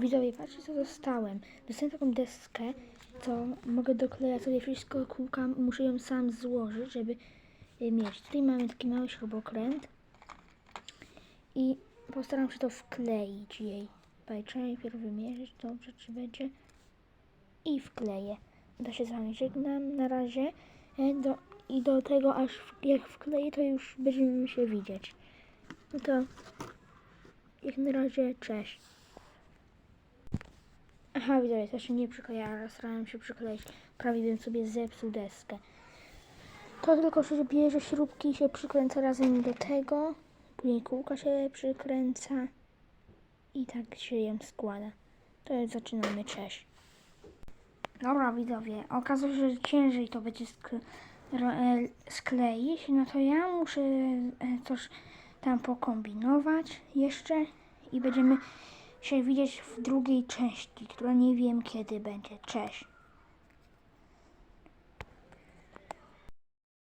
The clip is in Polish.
Widzowie, patrzcie co dostałem. Dostałem taką deskę, co mogę doklejać sobie wszystko, kółka, muszę ją sam złożyć, żeby mieć. Tutaj mamy taki mały śrubokręt i postaram się to wkleić jej. Trzeba najpierw wymierzyć dobrze, czy będzie i wkleję. To się z wami żegnam na razie E, do, i do tego aż w, jak wkleję, to już będziemy się widzieć. No to jak na razie, cześć. Aha, widzowie, to się nie przykleja, starałem się przykleić. Prawie bym sobie zepsuł deskę. To tylko się bierze śrubki i się przykręca razem do tego. Później kółka się przykręca. I tak się ją składa. To już zaczynamy, cześć. Dobra, widzowie, okazuje się, że ciężej to będzie e, skleić, no to ja muszę e, coś tam pokombinować jeszcze i będziemy się widzieć w drugiej części, która nie wiem kiedy będzie. Cześć.